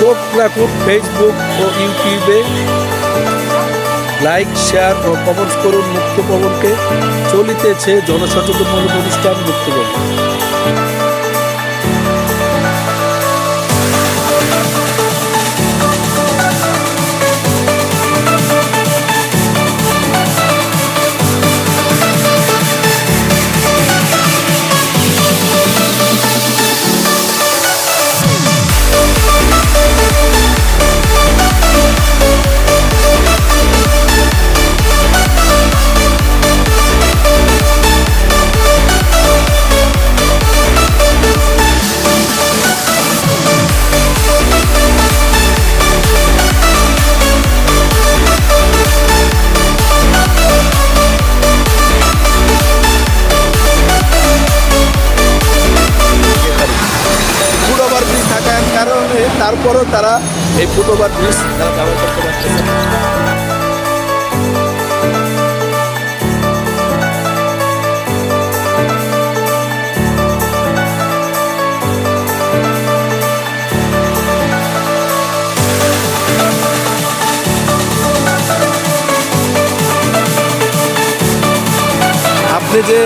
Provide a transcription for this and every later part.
চোখ রাখুন ফেসবুক ও ইউটিউবে লাইক শেয়ার ও কমেন্টস করুন মুক্ত ভবনকে চলিতেছে জনসচেতনমূলক অনুষ্ঠান মুক্ত ভবন তারপরও তারা এই ফুটওভার ব্রিজ তারা ব্যবহার করতে পারছে। আপনি যে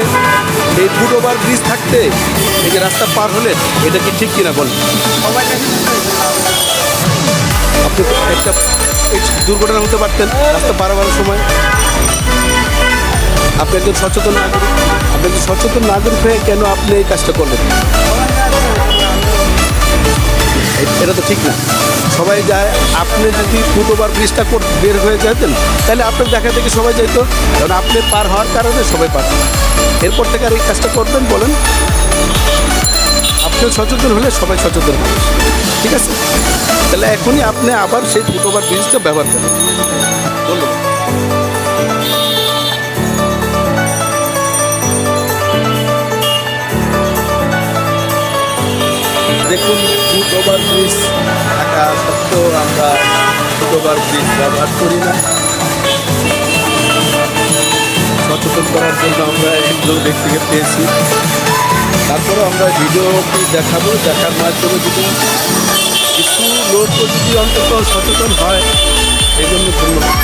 এই ফুটওভার ব্রিজ থাকতে এই যে রাস্তা পার হলেন, এটা কি ঠিক কিনা বলেন একটা দুর্ঘটনা হতে পারতেন রাস্তা পার হওয়ার সময়। আপনি একজন সচেতন নাগরিক। আপনি একজন সচেতন নাগরিক হয়ে কেন আপনি এই কাজটা করলেন? এটা তো ঠিক না। সবাই যায়, আপনি যদি ফুটওভার ব্রিজটা বের হয়ে যেতেন, তাহলে আপনার দেখা দেখে সবাই যেত কারণ আপনি পার হওয়ার কারণে সবাই পার। এরপর থেকে আর এই কাজটা করবেন বলেন। আপনিও সচেতন হলে সবাই সচেতন হবে। তাহলে এখনই আপনি আবার সেই ফুটওভার ব্রিজটা ব্যবহার করেন। দেখুন ফুট ওভার ব্রিজ থাকা সত্ত্বেও আমরা ফুট ওভার ব্রিজ ব্যবহার করি না। সচেতন করার জন্য আমরা এগুলো ব্যক্তিকে পেয়েছি। তারপরে আমরা ভিডিওটি দেখাবো, দেখার মাধ্যমে যদি যদি অন্তত সচেতন হয়, এই জন্য ধন্যবাদ।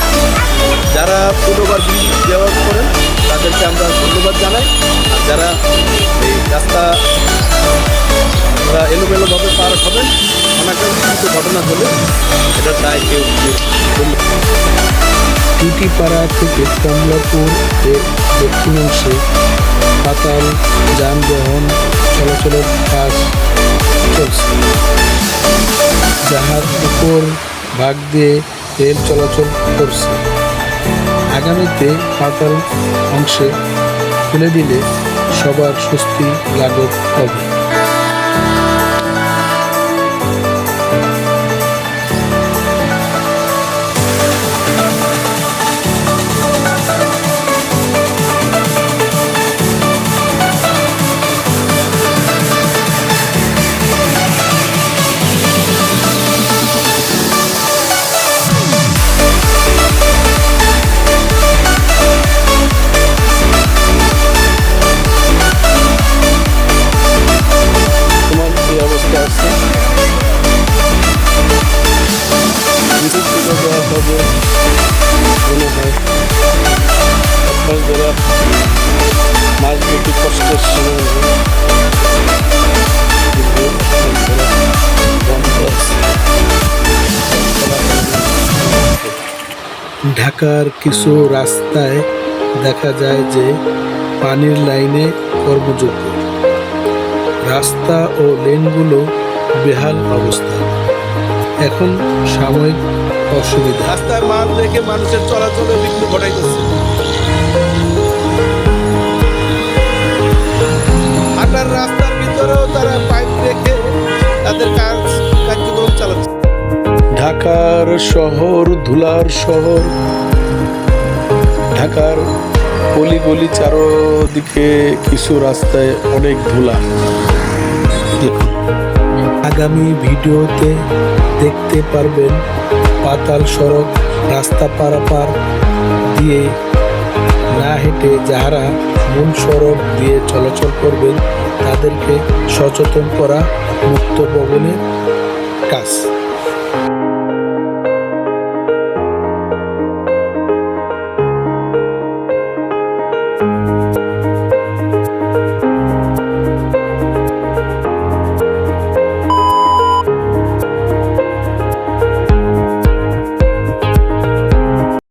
যারা ওভার ব্রিজ ব্যবহার করেন, তাদেরকে আমরা ধন্যবাদ জানাই। আর যারা এই রাস্তা এলোমেলোভাবে পার হবেন অনাকাঙ্ক্ষিত ঘটনা হলে এটা দায় কেউ। টিটিপাড়া থেকে কমলাপুর এর দক্ষিণাংশে পাতাল যানবাহন চলাচলের কাজ চলছে। উপর ভাগ দিয়ে রেল চলাচল করছে। আগামীতে পাতাল অংশে খুলে দিলে সবার স্বস্তি লাঘব হবে। ঢাকার কিছু রাস্তায় দেখা যায় যে পানির লাইনে কর্মযোগ্য। রাস্তা ও লেনগুলো বেহাল অবস্থা। এখন সাময়িক অসুবিধা। রাস্তায় মাল রেখে মানুষের চলাচলে বিঘ্ন ঘটাইতেছে। হাঁটার রাস্তার ভিতরেও তারা পাইপ রেখে তাদের কাজ, কার্যক্রম চালাচ্ছে। ঢাকার শহর, ধুলার শহর, ঢাকার গলি গলি চারোদিকে কিছু রাস্তায় অনেক ধুলা। আগামী ভিডিওতে দেখতে পারবেন পাতাল সড়ক রাস্তা পারাপার দিয়ে না হেঁটে যাহারা মূল সড়ক দিয়ে চলাচল করবেন তাদেরকে সচেতন করা মুক্ত ভবনের কাজ।